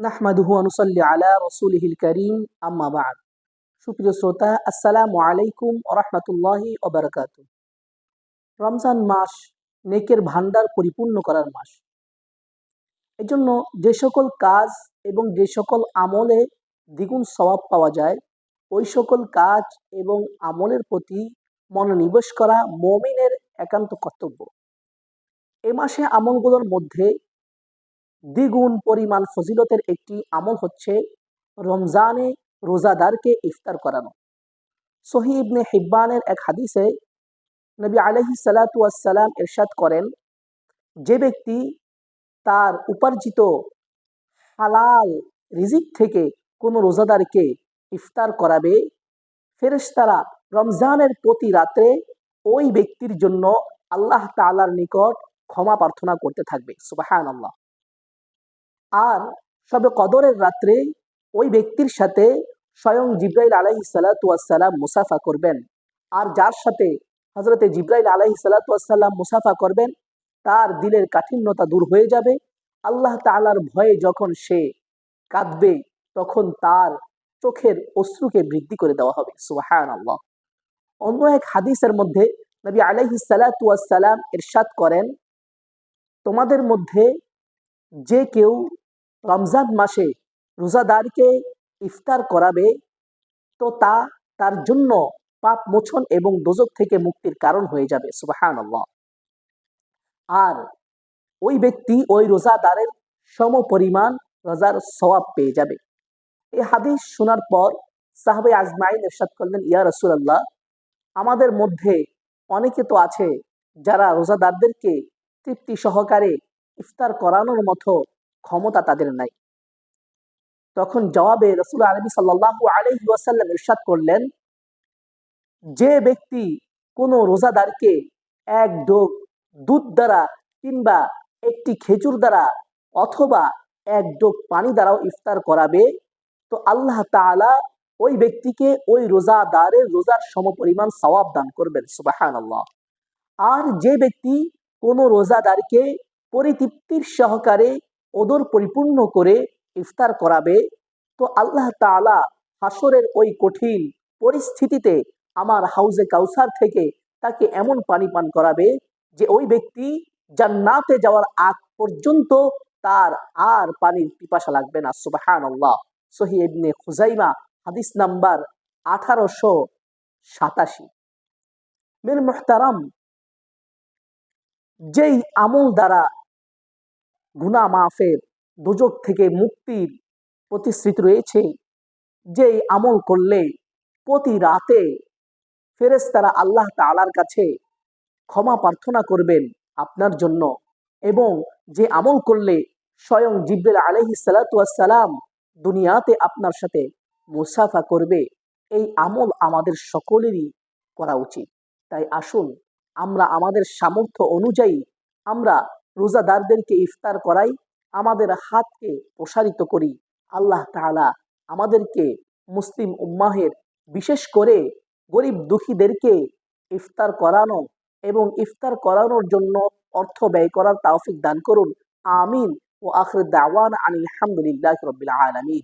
নাহমাদুহু আলা শ্রোতা আলাইকুম রমজান মাস নেকের ভান্ডার পরিপূর্ণ করার মাস। এজন্য যে সকল কাজ এবং যে সকল আমলে দ্বিগুণ স্বভাব পাওয়া যায়, ওই সকল কাজ এবং আমলের প্রতি মনোনিবেশ করা মমিনের একান্ত কর্তব্য। এ মাসে আমলগুলোর মধ্যে দ্বিগুণ পরিমাণ ফজিলতের একটি আমল হচ্ছে রমজানে রোজাদারকে ইফতার করানো। সহি ইবনে হিব্বানের এক হাদিসে নবী আলহি সালাতাম এরশাদ করেন, যে ব্যক্তি তার উপার্জিত হালাল রিজিক থেকে কোনো রোজাদারকে ইফতার করাবে, ফেরেশতারা রমজানের প্রতি রাতে ওই ব্যক্তির জন্য আল্লাহ তালার নিকট ক্ষমা প্রার্থনা করতে থাকবে। সুবাহান আল্লাহ আর সবে কদরের রাত্রে ওই ব্যক্তির সাথে স্বয়ং জিব্রাইল আলাহি সালাতাম মুসাফা করবেন। আর যার সাথে হজরতে জিব্রাইল আলাহি সালাতাম মুসাফা করবেন, তার দিলের কাঠিন্যতা দূর হয়ে যাবে। আল্লাহ তালার ভয়ে যখন সে কাঁদবে, তখন তার চোখের অশ্রুকে বৃদ্ধি করে দেওয়া হবে। সুবাহান আল্লাহ অন্য এক হাদিসের মধ্যে নবী আলাইহি সালাতাম এরশাদ করেন, তোমাদের মধ্যে যে কেউ রমজান মাসে রোজাদারকে ইফতার করাবে, তো তা তার জন্য পাপ মোছন এবং দোজক থেকে মুক্তির কারণ হয়ে যাবে সুবাহান আর ওই ব্যক্তি ওই রোজাদারের সম পরিমাণ রোজার সবাব পেয়ে যাবে। এই হাদিস শোনার পর সাহাবে আজমাইন এরশাদ করলেন, ইয়া রসুল্লাহ আমাদের মধ্যে অনেকে তো আছে যারা রোজাদারদেরকে তৃপ্তি সহকারে ইফতার করানোর মতো ক্ষমতা তাদের নাই। তখন জবাবে রসুল আলবী সাল্লাহ আলহি ওয়াসাল্লাম ইরশাদ করলেন, যে ব্যক্তি কোনো রোজাদারকে এক ডোক দুধ দ্বারা কিংবা একটি খেজুর দ্বারা অথবা এক ডোক পানি দ্বারাও ইফতার করাবে, তো আল্লাহ তালা ওই ব্যক্তিকে ওই রোজাদারের রোজার সমপরিমাণ সওয়াব দান করবেন সুবাহান আল্লাহ আর যে ব্যক্তি কোনো রোজাদারকে পরিতৃপ্তির সহকারে ওদর পরিপূর্ণ করে ইফতার করাবে। তো আল্লাহ তালা হাসরের ওই কঠিন পরিস্থিতিতে আমার হাউজে কাউসার থেকে তাকে এমন পানি পান করাবে যে ওই ব্যক্তি জান্নাতে যাওয়ার আগ পর্যন্ত তার আর পানির পিপাসা লাগবে না। সুবাহান আল্লাহ সহি ইবনে খুজাইমা, হাদিস নাম্বার আঠারোশো সাতাশি। মের মোহতারাম যেই আমল দ্বারা গুনা মাফের দুজক থেকে মুক্তির প্রতিশ্রুতি রয়েছে। যে আমল করলে প্রতি রাতে ফেরেস্তারা আল্লাহ তালার কাছে ক্ষমা প্রার্থনা করবেন আপনার জন্য এবং যে আমল করলে স্বয়ং জিব্রেল আলহি সালাতাম দুনিয়াতে আপনার সাথে মুসাফা করবে, এই আমল আমাদের সকলেরই করা উচিত। তাই আসুন, আমরা আমাদের সামর্থ্য অনুযায়ী আমরা রোজাদারদেরকে ইফতার করাই, আমাদের হাতকে প্রসারিত করি। আল্লাহ তালা আমাদেরকে মুসলিম উম্মাহের, বিশেষ করে গরিব দুঃখীদেরকে ইফতার করানো এবং ইফতার করানোর জন্য অর্থ ব্যয় করার তাওফিক দান করুন। আমিন। ও আখর দাওয়ান আনিল আলহামদুলিল্লাহ রবিল আলমী